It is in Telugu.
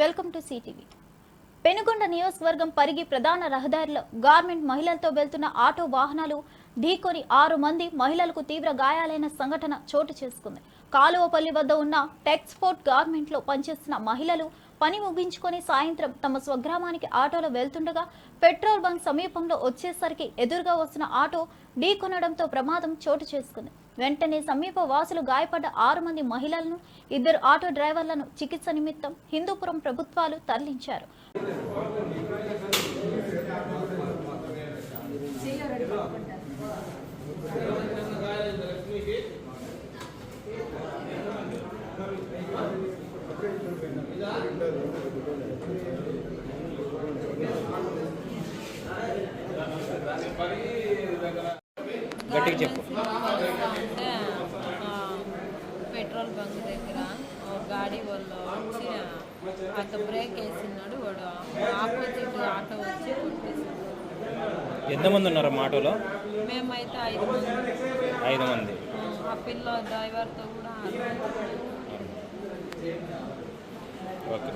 Welcome to CTV. పెనుగొండ నియోజకవర్గం పరిగి ప్రధాన రహదారిలో గార్మెంట్ మహిళలతో వెళ్తున్న ఆటో వాహనాలు ఢీకొని ఆరు మంది మహిళలకు తీవ్ర గాయాలైన సంఘటన చోటు చేసుకుంది. కాలువపల్లి వద్ద ఉన్న టెక్స్పోర్ట్ గార్మెంట్లో పనిచేస్తున్న మహిళలు పని ముగించుకొని సాయంత్రం తమ స్వగ్రామానికి ఆటోలో వెళ్తుండగా పెట్రోల్ బంక్ సమీపంలో వచ్చేసరికి ఎదురుగా వస్తున్న ఆటో ఢీకొనడంతో ప్రమాదం చోటు చేసుకుంది. వెంటనే సమీప వాసులు గాయపడ్డ ఆరు మంది మహిళలను ఇద్దరు ఆటో డ్రైవర్లను చికిత్స నిమిత్తం హిందూపురం ప్రభుత్వాలు తరలించారు. గట్టిగా చెప్పు. ఆ, పెట్రోల్ బంక్ దగ్గర గాడి వాళ్ళు వచ్చి అతను బ్రేక్ వేసినాడు వాడు ఆపోజిట్ ఆటో వచ్చి కొట్టేసి ఎంతమంది ఉన్నారు ఆటోలో మేమైతే ఐదు మంది. ఐదు మంది. ఆ పిల్ల డ్రైవర్తో కూడా. ఓకే.